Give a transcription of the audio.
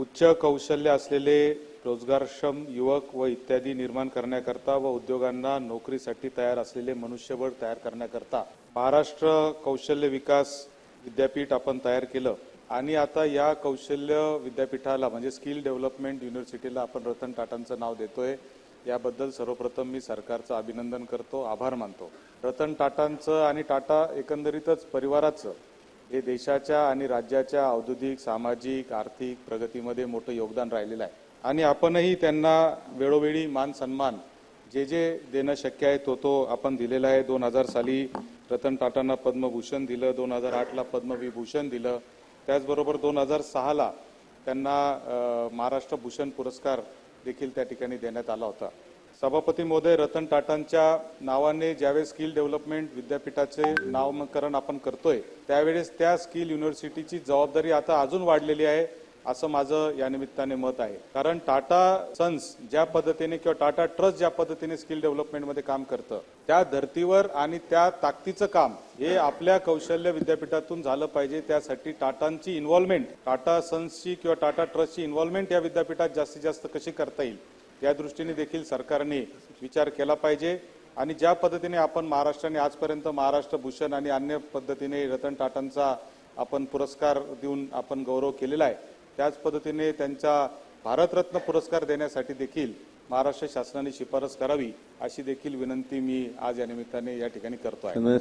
उच्च कौशल्य असलेले रोजगारक्षम युवक व इत्यादी निर्माण करण्याकरता व उद्योगांना नोकरीसाठी तयार असलेले मनुष्यबळ तयार करण्याकरता महाराष्ट्र कौशल्य विकास विद्यापीठ आपण तयार केलं. आणि आता या कौशल्य विद्यापीठाला म्हणजे स्किल डेव्हलपमेंट युनिव्हर्सिटीला आपण रतन टाटांचं नाव देतोय. याबद्दल सर्वप्रथम मी सरकारचं अभिनंदन करतो आभार मानतो. रतन टाटांचं आणि टाटा एकंदरीतच परिवाराचं हे देशाच्या आणि राज्याच्या औद्योगिक सामाजिक आर्थिक प्रगतीमध्ये मोठं योगदान राहिलेलं आहे. आणि आपणही त्यांना वेळोवेळी मान सन्मान जे जे देणं शक्य आहे तो तो आपण दिलेला आहे. दोन हजार साली रतन टाटांना पद्मभूषण दिलं दोन हजार आठला पद्मविभूषण दिलं. त्याचबरोबर दोन हजार सहाला त्यांना महाराष्ट्र भूषण पुरस्कार देखील त्या ठिकाणी देण्यात आला होता. सभापती महोदय रतन टाटांच्या नावाने ज्यावेळेस स्किल डेव्हलपमेंट विद्यापीठाचे नामकरण आपण करतोय त्यावेळेस त्या स्किल युनिव्हर्सिटीची जबाबदारी आता अजून वाढलेली आहे असं माझं या निमित्ताने मत आहे. कारण टाटा सन्स ज्या पद्धतीने किंवा टाटा ट्रस्ट ज्या पद्धतीने स्किल डेव्हलपमेंटमध्ये काम करतं त्या धर्तीवर आणि त्या ताकदीचं काम हे आपल्या कौशल्य विद्यापीठातून झालं पाहिजे. त्यासाठी टाटांची इन्व्हॉल्वमेंट टाटा सन्सची किंवा टाटा ट्रस्टची इन्व्हॉल्वमेंट या विद्यापीठात जास्तीत जास्त कशी करता येईल या दृष्टीने देखील सरकारने विचार केला पाहिजे. आणि ज्या पद्धतीने आपण महाराष्ट्राने आजपर्यंत महाराष्ट्र भूषण आणि अन्य पद्धतीने रतन टाटांचा आपण पुरस्कार देऊन आपण गौरव केलेला आहे त्याच पद्धतीने त्यांचा भारतरत्न पुरस्कार देण्यासाठी देखील महाराष्ट्र शासनाने शिफारस करावी अशी देखील विनंती मी आज या निमित्ताने या ठिकाणी करतो आहे